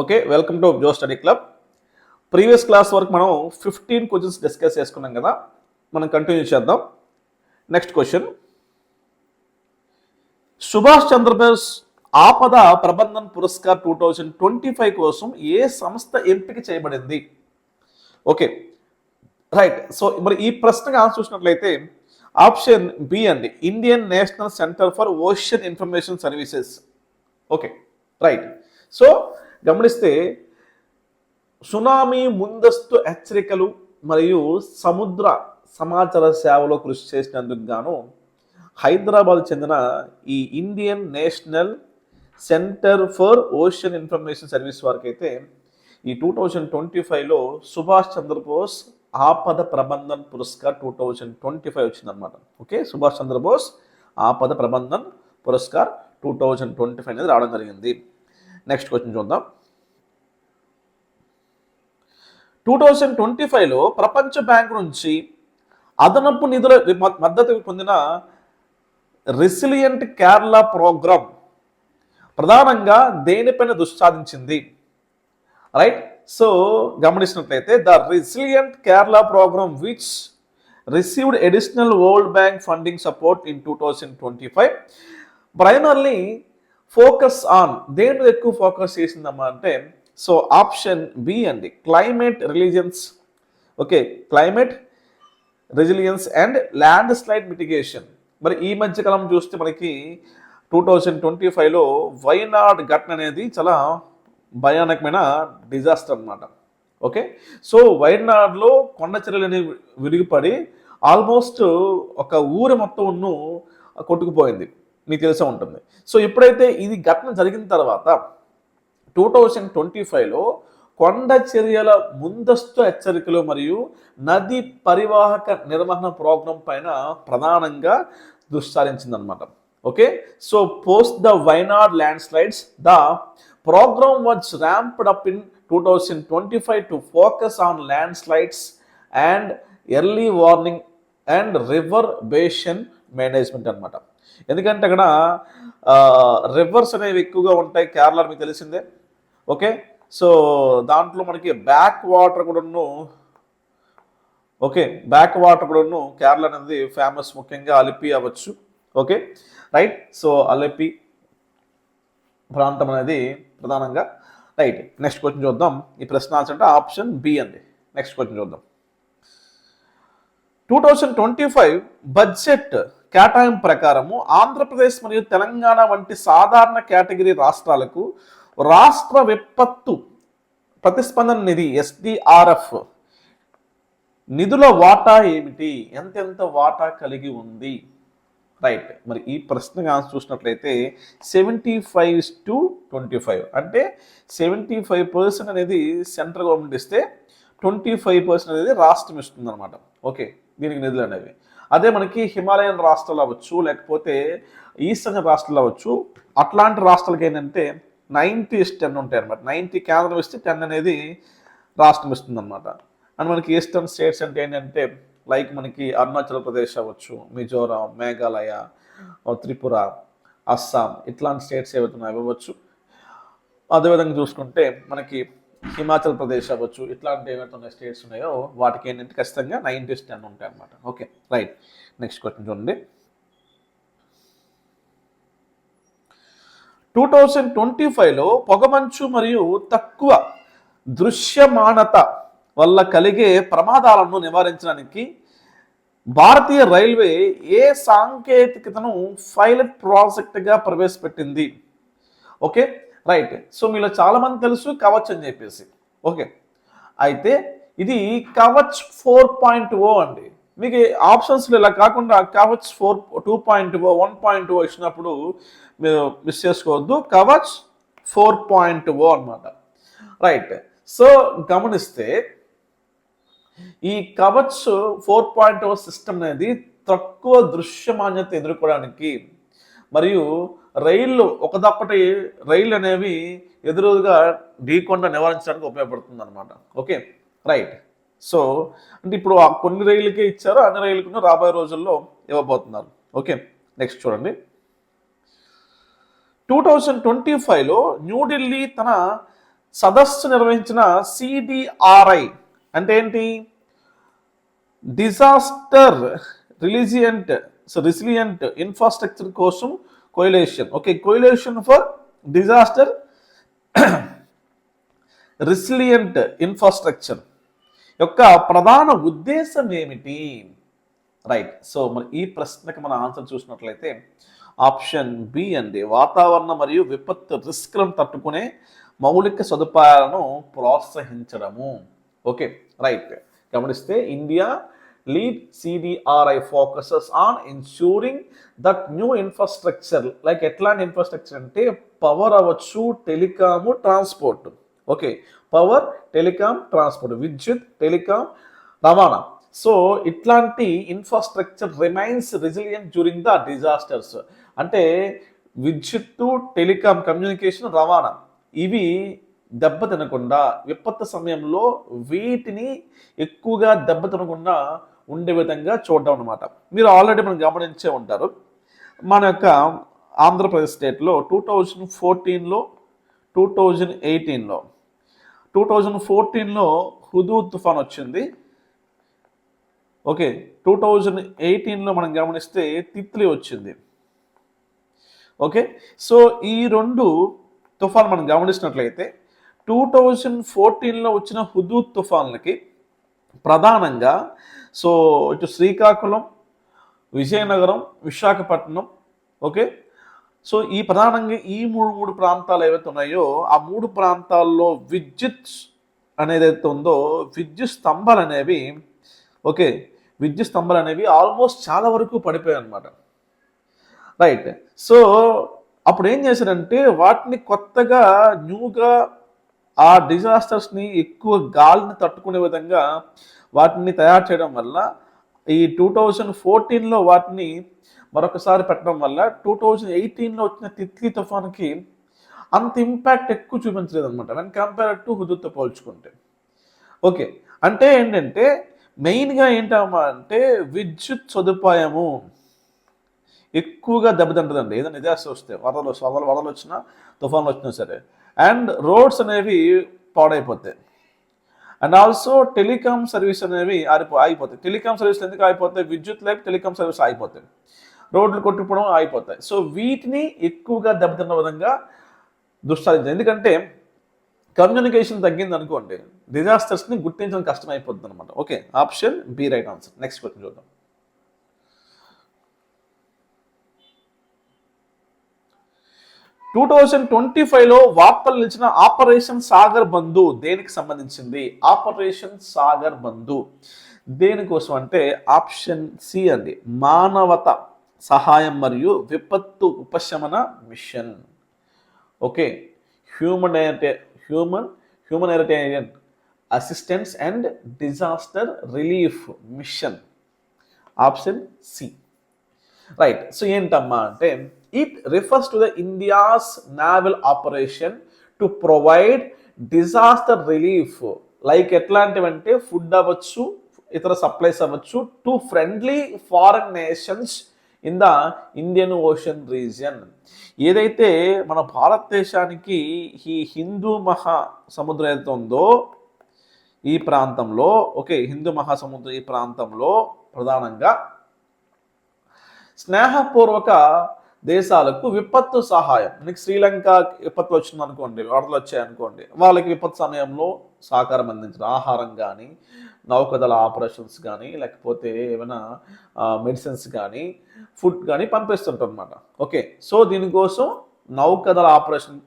Okay welcome to Jo study club previous class వరకు మనం fifteen questions discuss చేసుకున్నాం కదా మనం కంటిన్యూ చేద్దాం. Next question Subhash Chandrabose Aapda Prabandhan Puraskar two thousand twenty five కోసం ఏ సంస్థ ఎంపిక చేయబడింది? ఓకే రైట్ సో మరి ఈ ప్రశ్నకు ఆన్సర్ చూసినట్లయితే ఆప్షన్ బి అండి Indian national centre for ocean information services okay right so గమనిస్తే సునామీ ముందస్తు హెచ్చరికలు మరియు సముద్ర సమాచార సేవలో కృషి చేసినందుకు గాను హైదరాబాద్ చెందిన ఈ Indian national centre for ocean information service వారికి అయితే ఈ టూ థౌజండ్ ట్వంటీ ఫైవ్లో Subhash Chandrabose Aapda Prabandhan Puraskar two thousand twenty five వచ్చిందనమాట okay? Subhash Chandrabose Aapda Prabandhan Puraskar two thousand twenty five అనేది రావడం జరిగింది. నెక్స్ట్ క్వశ్చన్ చూద్దాం. Two thousand twenty ఫైవ్లో ప్రపంచ బ్యాంక్ నుంచి అదనపు నిధుల మద్దతు పొందిన రెసిలియంట్ కేరళ ప్రోగ్రామ్ ప్రధానంగా దేనిపైన దృష్టి సాధించింది రైట్ సో గమనించినట్లయితే the resilient Kerala program which received additional world bank funding support in two thousand twenty five primarily focus on దేని ఎక్కువ ఫోకస్ చేసిందమ్మా అంటే సో ఆప్షన్ బి అండి climate resilience. Okay climate resilience and landslide mitigation. మరి ఈ మధ్యకాలం చూస్తే మనకి టూ థౌజండ్ ట్వంటీ ఫైవ్లో వైనాడ్ ఘటన అనేది చాలా భయానకమైన డిజాస్టర్ అన్నమాట. ఓకే సో వైనాడ్లో కొండ చర్యలు అనేవి విరిగిపడి ఆల్మోస్ట్ ఒక ఊరి మొత్తం కొట్టుకుపోయింది. మీకు తెలిసే ఉంటుంది. సో ఎప్పుడైతే ఇది ఘటన జరిగిన తర్వాత టూ థౌజండ్ ట్వంటీ ఫైవ్లో కొండ చర్యల ముందస్తు హెచ్చరికలు మరియు నది పరివాహక నిర్వహణ ప్రోగ్రాం పైన ప్రధానంగా దుస్సారించిందనమాట okay? So post the Wayanad landslides the program was ramped up in two thousand twenty five to focus on landslides and early warning and river basin management అనమాట ఎందుకంటే అక్కడ రివర్స్ అనేవి ఎక్కువగా ఉంటాయి. కేరళ మీకు తెలిసిందే. ఓకే? సో దాంట్లో మనకి బ్యాక్ వాటర్ కూడాను ఓకే బ్యాక్ వాటర్ కూడాను కేరళ అనేది ఫేమస్ ముఖ్యంగా అలిపి అవ్వచ్చు. ఓకే? రైట్? సో అలిపి ప్రాంతం అనేది ప్రధానంగా. రైట్ నెక్స్ట్ క్వశ్చన్ చూద్దాం. ఈ ప్రశ్న ఆన్సర్ అంటే ఆప్షన్ బి అండి. నెక్స్ట్ క్వశ్చన్ చూద్దాం. Two thousand twenty five budget కేటాయింపు ప్రకారము ఆంధ్రప్రదేశ్ మరియు తెలంగాణ వంటి సాధారణ కేటగిరీ రాష్ట్రాలకు రాష్ట్ర విపత్తు ప్రతిస్పందన నిధి ఎస్డిఆర్ఎఫ్. నిధుల వాటా ఏమిటి? ఎంతెంత వాటా కలిగి ఉంది? రైట్. మరి ఈ ప్రశ్నగా కానీ చూసినట్లయితే seventy five to twenty five. అంటే సెవెంటీ ఫైవ్ పర్సెంట్ అనేది సెంట్రల్ గవర్నమెంట్ ఇస్తే ట్వంటీ ఫైవ్ పర్సెంట్ అనేది రాష్ట్రం ఇస్తుంది అనమాట ఓకే దీనికి నిధులు అనేవి. అదే మనకి హిమాలయన్ రాష్ట్రాలు అవ్వచ్చు లేకపోతే ఈస్టర్న్ రాష్ట్రాలు అవ్వచ్చు. అట్లాంటి రాష్ట్రాలకి ఏంటంటే నైంటీ ఇస్ టెన్ ఉంటాయి అనమాట నైంటీ కేంద్రం ఇస్తే టెన్ అనేది రాష్ట్రం ఇస్తుంది అనమాట అండ్ మనకి ఈస్టర్న్ స్టేట్స్ అంటే ఏంటంటే లైక్ మనకి అరుణాచల్ ప్రదేశ్ అవ్వచ్చు మిజోరాం మేఘాలయ త్రిపుర అస్సాం ఇట్లాంటి స్టేట్స్ ఏవైతే ఉన్నాయో అవ్వచ్చు. అదేవిధంగా చూసుకుంటే మనకి హిమాచల్ ప్రదేశ్ అవ్వచ్చు ఇట్లాంటి ఏవైతే స్టేట్స్ ఉన్నాయో వాటికి ఏంటంటే ఖచ్చితంగా నైంటీస్ టెన్ ఉంటాయి అనమాట ఓకే రైట్. నెక్స్ట్ క్వశ్చన్ చూడండి. టూ థౌజండ్ ట్వంటీ ఫైవ్లో పొగమంచు మరియు తక్కువ దృశ్యమానత వల్ల కలిగే ప్రమాదాలను నివారించడానికి భారతీయ రైల్వే ఏ సాంకేతికతను పైలట్ ప్రాజెక్ట్గా ప్రవేశపెట్టింది? Okay right. సో మీలో చాలామంది తెలుసు కవచ్ అని చెప్పేసి. ఓకే అయితే ఇది కవచ్ ఫోర్ పాయింట్ ఓ అండి. మీకు ఆప్షన్స్లో ఇలా కాకుండా Kavach four two point O one point O ఇచ్చినప్పుడు మీరు మిస్ చేసుకోవద్దు. కవచ్ ఫోర్ పాయింట్ ఓ అనమాట రైట్ సో గమనిస్తే ఈ Kavach four point O system అనేది తక్కువ దృశ్యమాన్యత ఎదుర్కోవడానికి మరియు రైళ్ళు ఒకదొక్కటి రైళ్ళు అనేవి ఎదురుగా ఢీకొండ నివారించడానికి ఉపయోగపడుతుంది అనమాట ఓకే రైట్ సో అంటే ఇప్పుడు ఆ కొన్ని రైళ్ళకే ఇచ్చారు అన్ని రైళ్ళకు రాబోయే రోజుల్లో ఇవ్వబోతున్నారు. ఓకే నెక్స్ట్ చూడండి. టూ థౌజండ్ ట్వంటీ ఫైవ్లో న్యూఢిల్లీ తన సదస్సు నిర్వహించిన సిడిఆర్ఐ అంటే ఏంటి? Disaster resilient so resilient infrastructure కోసం coalition okay coalition for disaster resilient infrastructure యొక్క ప్రధాన ఉద్దేశం ఏమిటి? రైట్ సో మరి ఈ ప్రశ్నకి మన ఆన్సర్ చూసినట్లయితే ఆప్షన్ బి అండి. వాతావరణ మరియు విపత్తు రిస్క్లను తట్టుకునే మౌలిక సదుపాయాలను ప్రోత్సహించడము. Okay right. గమనిస్తే India lead CDRI focuses on insuring that new infrastructure. Like ఎట్లాంటి ఇన్ఫ్రాస్ట్రక్చర్ అంటే పవర్ అవ్వచ్చు telecom transport. Okay power telecom transport. విద్యుత్ టెలికాం రవాణా. సో ఇట్లాంటి infrastructure remains resilient during the disasters. అంటే విద్యుత్తు టెలికాం కమ్యూనికేషన్ రవాణా ఇవి దెబ్బ తినకుండా విపత్తు సమయంలో వీటిని ఎక్కువగా దెబ్బ తినకుండా ఉండే విధంగా చూడడం అనమాట మీరు ఆల్రెడీ మనం గమనించే ఉంటారు. మన యొక్క ఆంధ్రప్రదేశ్ స్టేట్లో టూ థౌజండ్ ఫోర్టీన్లో టూ థౌజండ్ ఎయిటీన్లో టూ థౌజండ్ ఫోర్టీన్లో హుదూ తుఫాన్ వచ్చింది. ఓకే టూ థౌజండ్ ఎయిటీన్లో మనం గమనిస్తే తిత్లీ వచ్చింది. ఓకే? సో ఈ రెండు తుఫాన్ మనం గమనించినట్లయితే టూ థౌజండ్ ఫోర్టీన్లో వచ్చిన హుదూద్ తుఫాన్లకి ప్రధానంగా సో ఇటు శ్రీకాకుళం విజయనగరం విశాఖపట్నం ఓకే? సో ఈ ప్రధానంగా ఈ మూడు మూడు ప్రాంతాలు ఏవైతే ఉన్నాయో ఆ మూడు ప్రాంతాల్లో విద్యుత్ అనేది అయితే ఉందో విద్యుత్ స్తంభాలు అనేవి ఓకే? విద్యుత్ స్తంభాలు అనేవి ఆల్మోస్ట్ చాలా వరకు పడిపోయాయి అనమాట రైట్ సో అప్పుడు ఏం చేశారంటే వాటిని కొత్తగా న్యూగా ఆ డిజాస్టర్స్ని ఎక్కువ గాలిని తట్టుకునే విధంగా వాటిని తయారు చేయడం వల్ల ఈ టూ థౌజండ్ ఫోర్టీన్లో వాటిని మరొకసారి పెట్టడం వల్ల టూ థౌజండ్ ఎయిటీన్లో వచ్చిన తిత్లీ తుఫాన్కి అంత ఇంపాక్ట్ ఎక్కువ చూపించలేదు అనమాట వెన్ కంపేర్ టు హుదుతో పోల్చుకుంటే. ఓకే. అంటే ఏంటంటే మెయిన్గా ఏంటమ్మా అంటే విద్యుత్ సదుపాయము. ఎక్కువగా దెబ్బతింటుందండి ఏదైనా డిజాస్టర్ వస్తే వరదలు వరదలు వరదలు వచ్చినా తుఫాన్లు వచ్చినా సరే. అండ్ రోడ్స్ అనేవి పాడైపోతాయి. అండ్ ఆల్సో టెలికామ్ సర్వీస్ అనేవి ఆరిపో ఆగిపోతాయి. టెలికామ్ సర్వీస్ ఎందుకు ఆగిపోతాయి? విద్యుత్ లేక టెలికామ్ సర్వీస్ ఆగిపోతాయి. రోడ్లు కొట్టుకోవడం ఆగిపోతాయి. సో వీటిని ఎక్కువగా దెబ్బతిన్న విధంగా దుష్టాదించాలి ఎందుకంటే కమ్యూనికేషన్ తగ్గింది అనుకోండి డిజాస్టర్స్ని గుర్తించడం కష్టం అయిపోతుంది అనమాట okay option B right answer. Next question చూద్దాం. టూ థౌజండ్ ట్వంటీ ఫైవ్లో వార్తలు నిలిచిన ఆపరేషన్ సాగర్ బంధు దేనికి సంబంధించింది? ఆపరేషన్ సాగర్ బంధు దేనికోసం అంటే ఆప్షన్ సి అండి. మానవత సహాయం మరియు విపత్తు ఉపశమన mission. Okay. Human human humanitarian assistance and disaster relief mission. Option C. Right. So ఏంటమ్మా అంటే it refers to the India's naval operation to provide disaster relief like ఎట్లాంటివంటే food అవ్వచ్చు ఇతర సప్లైస్ అవ్వచ్చు to friendly foreign nations in the Indian ocean region ఏదైతే మన భారతదేశానికి ఈ హిందూ మహా సముద్రం ఏదైతే ఉందో ఈ ప్రాంతంలో ఓకే హిందూ మహాసముద్రం ఈ ప్రాంతంలో ప్రధానంగా స్నేహపూర్వక దేశాలకు విపత్తు సహాయం. నీకు శ్రీలంక విపత్తు వచ్చింది అనుకోండి వరదలు వచ్చాయనుకోండి వాళ్ళకి విపత్తు సమయంలో సహకారం అందించడం ఆహారం కానీ నౌకదళ ఆపరేషన్స్ కానీ లేకపోతే ఏమైనా మెడిసిన్స్ కానీ ఫుడ్ కానీ పంపిస్తుంటారు అనమాట ఓకే సో దీనికోసం నౌకదళ ఆపరేషన్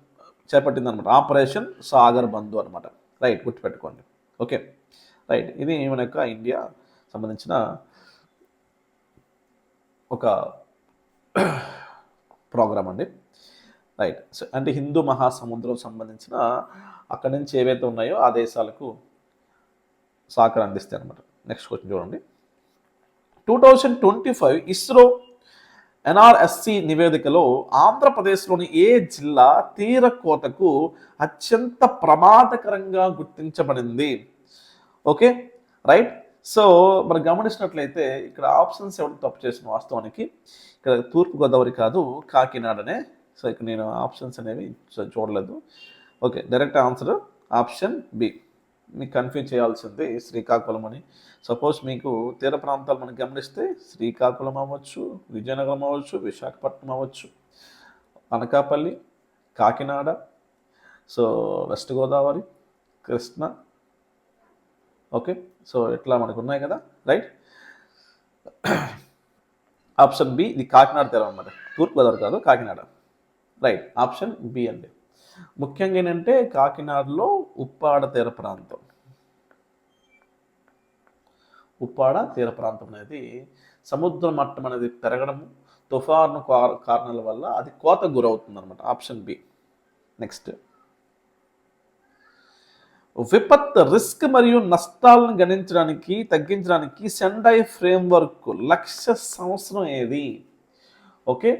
చేపట్టింది అనమాట ఆపరేషన్ సాగర్ బంధు అనమాట రైట్ గుర్తుపెట్టుకోండి. ఓకే రైట్ ఇది మన యొక్క ఇండియా సంబంధించిన ఒక ప్రోగ్రామ్ అండి. రైట్ సో అంటే హిందూ మహాసముద్రం సంబంధించిన అక్కడి నుంచి ఏవైతే ఉన్నాయో ఆ దేశాలకు సహకారం అందిస్తాయి అనమాట నెక్స్ట్ క్వశ్చన్ చూడండి. Two thousand twenty five ISRO NRSC నివేదికలో ఆంధ్రప్రదేశ్లోని ఏ జిల్లా తీర కోతకు అత్యంత ప్రమాదకరంగా గుర్తించబడింది? ఓకే రైట్ సో మనం గమనించినట్లయితే ఇక్కడ ఆప్షన్స్ ఎవరు తప్పు చేసిన వాస్తవానికి ఇక్కడ తూర్పుగోదావరి కాదు కాకినాడనే సో ఇక్కడ నేను ఆప్షన్స్ అనేవి చూడలేదు. Okay direct answer option B. మీకు కన్ఫ్యూజ్ చేయాల్సింది శ్రీకాకుళం అని. సపోజ్ మీకు తీర ప్రాంతాలు మనం గమనిస్తే శ్రీకాకుళం అవ్వచ్చు విజయనగరం అవ్వచ్చు విశాఖపట్నం అవ్వచ్చు Anakapalli Kakinada so west Godavari Krishna. Okay so ఇట్లా మనకు ఉన్నాయి కదా రైట్ ఆప్షన్ బి ఇది కాకినాడ తీరం అనమాట తూర్పుగోదావరి కాదు కాకినాడ. రైట్ ఆప్షన్ బి అండి. ముఖ్యంగా ఏంటంటే కాకినాడలో ఉప్పాడ తీర ప్రాంతం. ఉప్పాడ తీర ప్రాంతం అనేది సముద్ర మట్టం అనేది పెరగడము తుఫాను కారణాల వల్ల అది కోత గురవుతుంది అనమాట ఆప్షన్ బి నెక్స్ట్ విపత్ రిస్క్ మరియు నష్టాలను గణించడానికి తగ్గించడానికి సెండై ఫ్రేమ్వర్క్ లక్ష్య సంవత్సరం ఏది? Okay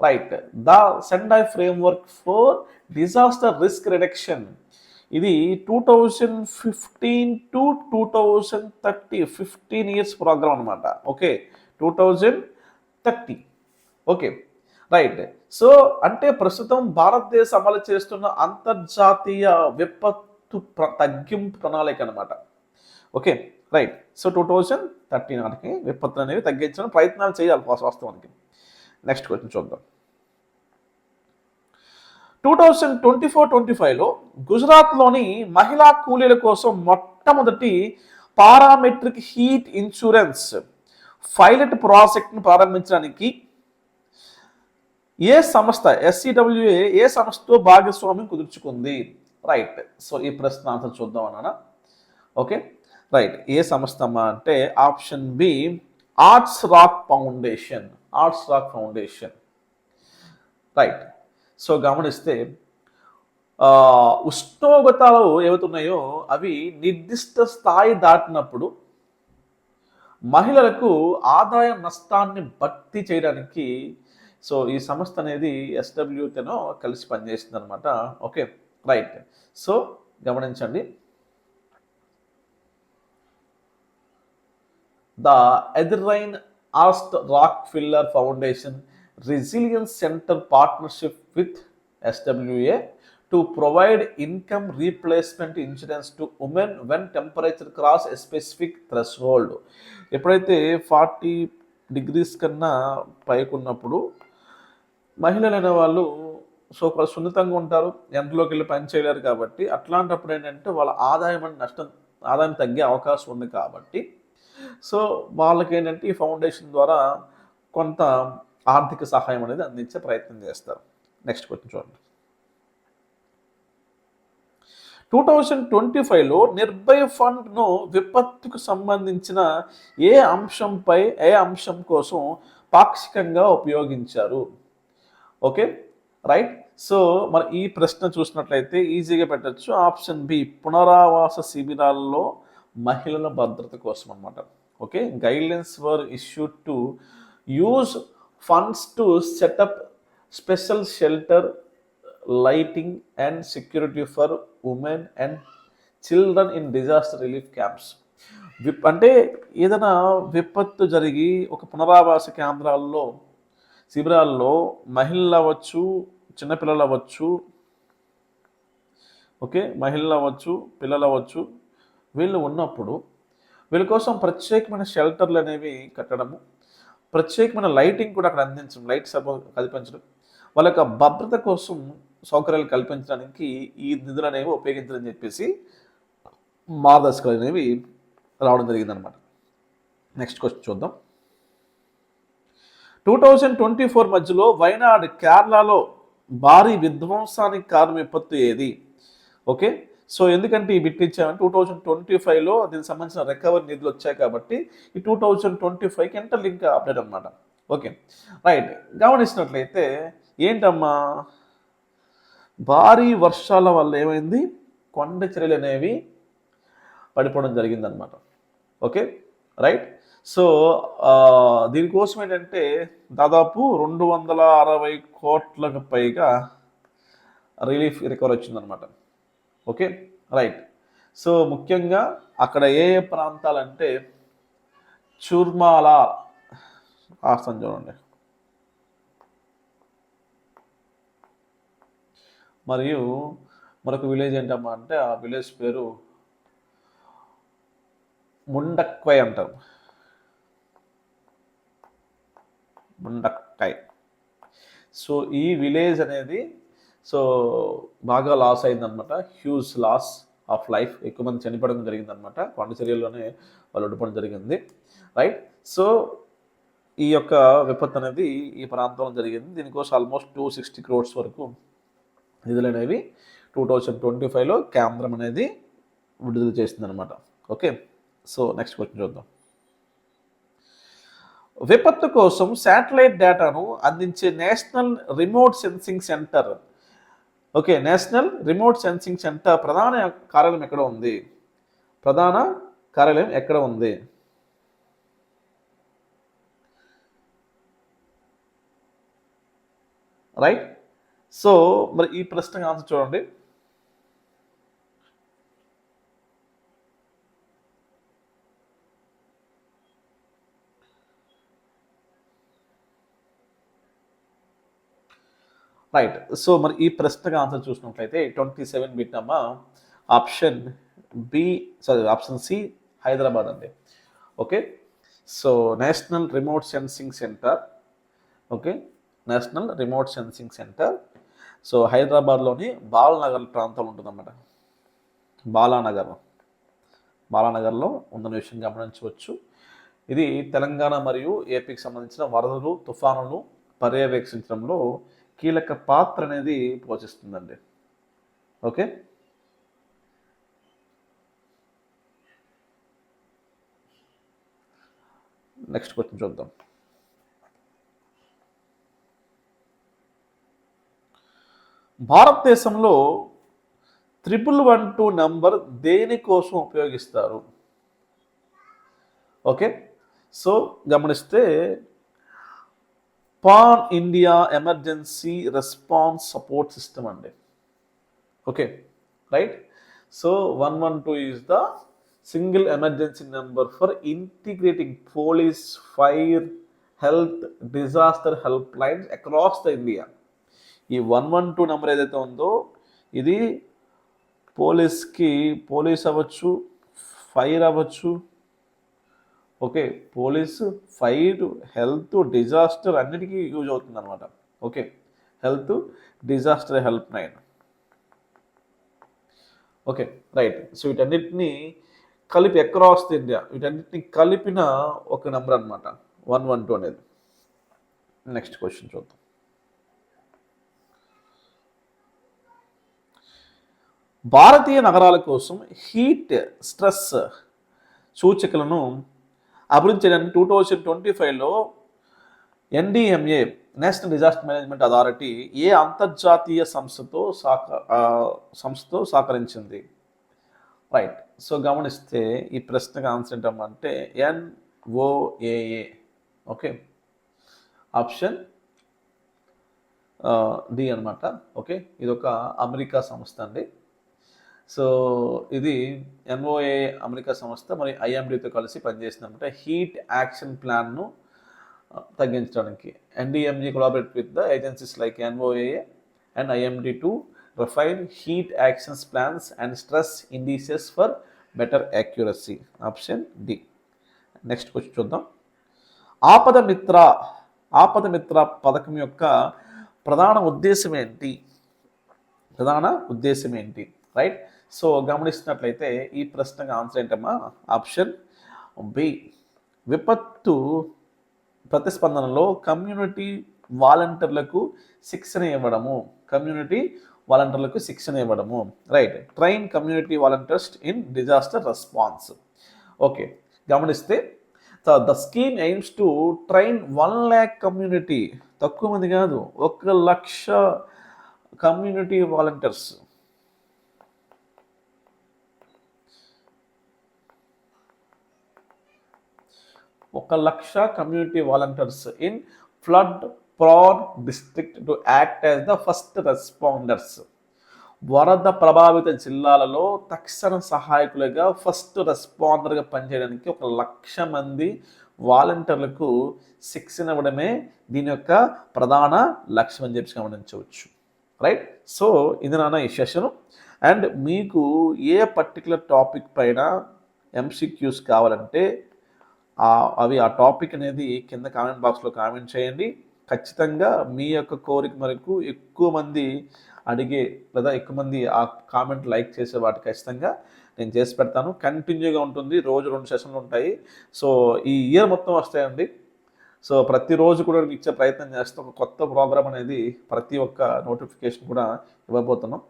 right the Sendai framework for disaster risk reduction ఇది two thousand fifteen to two thousand thirty fifteen years program అనమాట okay two thousand thirty okay right so అంటే ప్రస్తుతం భారతదేశం అమలు చేస్తున్న అంతర్జాతీయ విపత్తు ప్ర తగ్గింపు ప్రణాళిక అనమాట okay right. So two thousand thirty నాటికి విపత్తులు అనేవి తగ్గించడం ప్రయత్నాలు చేయాలి వాస్తవానికి. నెక్స్ట్ క్వశ్చన్ చూద్దాం. Two thousand twenty four twenty ఫైవ్లో గుజరాత్లోని మహిళా కూలీల కోసం మొట్టమొదటి పారామెట్రిక్ హీట్ ఇన్సూరెన్స్ పైలట్ ప్రాజెక్ట్ను ప్రారంభించడానికి ఏ సంస్థ ఎస్సీడబ్ల్యూఏ ఏ సంస్థతో భాగస్వామ్యం కుదుర్చుకుంది? రైట్ సో ఈ ప్రశ్న ఆన్సర్ చూద్దాం అన్న ఓకే రైట్ ఏ సంస్థ అంటే option B arts rock foundation arts rock foundation right so గమనిస్తే ఉష్ణోగ్రతలు ఏవైతున్నాయో అవి నిర్దిష్ట స్థాయి దాటినప్పుడు మహిళలకు ఆదాయ నష్టాన్ని భర్తీ చేయడానికి సో ఈ సంస్థ అనేది ఎస్డబ్ల్యూతోనో కలిసి పనిచేస్తుంది అనమాట ఓకే రైట్ సో గమనించండి. The Adrienne Arsht Rockefeller foundation resilience center partnership with SWA to provide income replacement insurance to women when temperature cross a specific threshold ఎప్పుడైతే ఫార్టీ డిగ్రీస్ కన్నా పైకున్నప్పుడు మహిళలైన వాళ్ళు సో వాళ్ళు సున్నితంగా ఉంటారు ఎంతలోకి వెళ్ళి పని చేయలేరు కాబట్టి అట్లాంటప్పుడు ఏంటంటే వాళ్ళ ఆదాయం అని నష్టం ఆదాయం తగ్గే అవకాశం ఉంది కాబట్టి. సో వాళ్ళకి ఏంటంటే ఈ ఫౌండేషన్ ద్వారా కొంత ఆర్థిక సహాయం అనేది అందించే ప్రయత్నం చేస్తారు. నెక్స్ట్ క్వశ్చన్ చూడండి. టూ థౌజండ్ ట్వంటీ ఫైవ్లో నిర్భయ ఫండ్ను విపత్తుకు సంబంధించిన ఏ అంశంపై ఏ అంశం కోసం పాక్షికంగా ఉపయోగించారు? Okay right? సో మరి ఈ ప్రశ్న చూసినట్లయితే ఈజీగా పెట్టచ్చు. ఆప్షన్ బి పునరావాస శిబిరాల్లో మహిళల భద్రత కోసం అన్నమాట. Okay? Guidelines were issued to use funds to set up special shelter lighting and security for women and children in disaster relief camps. Whip అంటే ఏదైనా విపత్తు జరిగి ఒక పునరావాస కేంద్రాల్లో శిబిరాల్లో మహిళలు అవ్వచ్చు చిన్నపిల్లలు అవ్వచ్చు ఓకే మహిళలు అవ్వచ్చు పిల్లలు అవ్వచ్చు వీళ్ళు ఉన్నప్పుడు వీళ్ళ కోసం ప్రత్యేకమైన షెల్టర్లు అనేవి కట్టడము ప్రత్యేకమైన లైటింగ్ కూడా అక్కడ అందించడం లైట్ సబ కల్పించడం వాళ్ళ యొక్క భద్రత కోసం సౌకర్యాలు కల్పించడానికి ఈ నిధులు అనేవి ఉపయోగించాలని చెప్పేసి మార్గదర్శకాలు అనేవి రావడం జరిగిందనమాట నెక్స్ట్ క్వశ్చన్ చూద్దాం. టూ థౌజండ్ ట్వంటీ ఫోర్ మధ్యలో వైనాడ్ కేరళలో భారీ విధ్వంసానికి కారణం విపత్తు ఏది? ఓకే? సో ఎందుకంటే ఈ బిట్ ఇచ్చామంటే టూ థౌజండ్ ట్వంటీ ఫైవ్లో దీనికి సంబంధించిన రికవరీ నిధులు వచ్చాయి కాబట్టి ఈ టూ థౌజండ్ ట్వంటీ ఫైవ్కి ఎంత లింక్ అప్డేట్ అనమాట ఓకే? రైట్. గమనించినట్లయితే ఏంటమ్మా? భారీ వర్షాల వల్ల ఏమైంది? కొండ చర్యలు అనేవి పడిపోవడం జరిగిందనమాట ఓకే? రైట్. సో దీనికోసం ఏంటంటే దాదాపు రెండు వందల అరవై కోట్లకు పైగా రిలీఫ్ రికవరీ వచ్చిందనమాట ఓకే? రైట్. సో ముఖ్యంగా అక్కడ ఏ ఏ ప్రాంతాలంటే చుర్మాల రాష్ట్రం చూడండి. మరియు మరొక విలేజ్ ఏంటమ్మా అంటే ఆ విలేజ్ పేరు ముండక్వై అంటారు. ముండక్టై సో ఈ విలేజ్ అనేది సో బాగా లాస్ అయిందనమాట హ్యూజ్ లాస్ ఆఫ్ లైఫ్. ఎక్కువ మంది చనిపోవడం జరిగిందనమాట పాండిచేరిలోనే వాళ్ళు ఉండిపోవడం జరిగింది. రైట్? సో ఈ యొక్క విపత్తు అనేది ఈ ప్రాంతంలో జరిగింది. దీనికోసం ఆల్మోస్ట్ టూ సిక్స్టీ క్రోడ్స్ వరకు నిధులు అనేవి టూ థౌజండ్ ట్వంటీ ఫైవ్లో కేంద్రం అనేది విడుదల చేసింది అనమాట ఓకే? సో నెక్స్ట్ క్వశ్చన్ చూద్దాం. విపత్తు కోసం శాటిలైట్ డేటాను అందించే national remote sensing center. Okay national remote sensing center ప్రధాన కార్యాలయం ఎక్కడ ఉంది? ప్రధాన కార్యాలయం ఎక్కడ ఉంది? రైట్. సో మరి ఈ ప్రశ్నకు ఆన్సర్ చూడండి. రైట్ సో మరి ఈ ప్రశ్నకు ఆన్సర్ చూసినట్లయితే twenty seven బిట్నమ్మ option B sorry option C Hyderabad అండి. Okay so national remote sensing center okay national remote sensing center so హైదరాబాద్లోని బాలనగర్ ప్రాంతం ఉంటుందన్నమాట. బాలానగర్. బాలానగర్లో ఉందన్న విషయం గమనించవచ్చు. ఇది తెలంగాణ మరియు ఏపీకి సంబంధించిన వరదలు తుఫానులు పర్యవేక్షించడంలో కీలక పాత్ర అనేది పోషిస్తుందండి. ఓకే? నెక్స్ట్ క్వశ్చన్ చూద్దాం. భారతదేశంలో త్రిపుల్ వన్ టూ నంబర్ దేనికోసం ఉపయోగిస్తారు? ఓకే? సో గమనిస్తే pan India emergency response support system అండి. Okay right? So one one two is the single emergency number for integrating police fire health disaster help lines across the India. ఈ one one two number ఏదైతే ఉందో ఇది పోలీస్కి police అవ్వచ్చు fire అవ్వచ్చు okay police fire health disaster అన్నిటికీ use అవుతుంది అనమాట okay health disaster help nine. Okay right. So వీటన్నిటిని కలిపి అక్రాస్ ది ఇండియా వీటన్నిటిని కలిపిన ఒక నెంబర్ అనమాట వన్ వన్ టూ అనేది. నెక్స్ట్ క్వశ్చన్ చూద్దాం. భారతీయ నగరాల కోసం హీట్ స్ట్రెస్ సూచికలను అభివృద్ధి చేయడానికి టూ థౌజండ్ ట్వంటీ ఫైవ్లో NDMA national disaster management authority ఏ అంతర్జాతీయ సంస్థతో సహక సంస్థతో సహకరించింది? రైట్. సో గమనిస్తే ఈ ప్రశ్నకు ఆన్సర్ ఏంటంటే ఎన్ఓఏఏ ఓకే. ఆప్షన్ డి అన్నమాట. ఓకే. ఇది ఒక అమెరికా సంస్థ అండి. సో ఇది ఎన్ఓఏ అమెరికా సంస్థ మరి ఐఎండితో కలిసి పనిచేసిందన్నమాట హీట్ యాక్షన్ ప్లాన్ను తగ్గించడానికి. NDMA collaborate with the agencies like NOAA and IMD to refine heat actions plans and stress indices for better accuracy option D next question చూద్దాం. ఆపద మిత్ర ఆపద మిత్ర పథకం యొక్క ప్రధాన ఉద్దేశం ఏంటి? ప్రధాన ఉద్దేశం ఏంటి? రైట్ సో గమనిస్తున్నట్లయితే ఈ ప్రశ్నకు ఆన్సర్ ఏంటమ్మా? Option B. విపత్తు ప్రతిస్పందనలో కమ్యూనిటీ వాలంటీర్లకు శిక్షణ ఇవ్వడము. కమ్యూనిటీ వాలంటీర్లకు శిక్షణ ఇవ్వడము. Right. Train community volunteers in disaster response. Okay. గమనిస్తే the scheme aims to train one lakh community. తక్కువ మంది కాదు ఒక లక్ష కమ్యూనిటీ వాలంటీర్స్. ఒక lakh community volunteers in flood prone district to act as the first responders. వరద ప్రభావిత జిల్లాలలో తక్షణ సహాయకులుగా ఫస్ట్ రెస్పాండర్గా పనిచేయడానికి ఒక లక్ష మంది వాలంటీర్లకు శిక్షణ ఇవ్వడమే దీని యొక్క ప్రధాన లక్ష్యం అని చెప్పి గమనించవచ్చు. రైట్ సో ఇది నాన్న ఈ సెషన్ అండ్ మీకు ఏ పర్టికులర్ టాపిక్ పైన ఎంసీక్యూస్ కావాలంటే అవి ఆ టాపిక్ అనేది కింద కామెంట్ బాక్స్లో కామెంట్ చేయండి. ఖచ్చితంగా మీ యొక్క కోరిక మేరకు ఎక్కువ మంది అడిగే లేదా ఎక్కువ మంది ఆ కామెంట్ లైక్ చేసే వాటి ఖచ్చితంగా నేను చేసి పెడతాను. కంటిన్యూగా ఉంటుంది. రోజు రెండు సెషన్లు ఉంటాయి. సో ఈ ఇయర్ మొత్తం వస్తాయండి. సో ప్రతిరోజు కూడా మీకు ఇచ్చే ప్రయత్నం చేస్తూ ఒక కొత్త ప్రోగ్రామ్ అనేది ప్రతి ఒక్క నోటిఫికేషన్ కూడా ఇవ్వబోతున్నాం.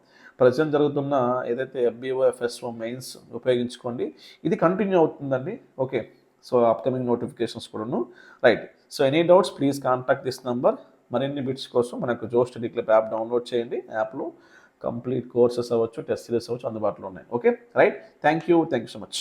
ప్రజెంట్ జరుగుతున్న ఏదైతే ఎఫ్బిఓ ఎఫ్ఎస్ఓ మెయిన్స్ ఉపయోగించుకోండి. ఇది కంటిన్యూ అవుతుందండి. ఓకే. సో అప్కమింగ్ నోటిఫికేషన్స్ కూడాను. Right so any doubts please contact this number మరిన్ని బిట్స్ కోసం మనకు జోస్ స్టడీ క్లిప్ యాప్ డౌన్లోడ్ చేయండి. యాప్లో కంప్లీట్ కోర్సెస్ అవ్వచ్చు టెస్ట్ సిరీస్ అవ్వచ్చు అందుబాటులో ఉన్నాయి. Okay right thank you thank you so much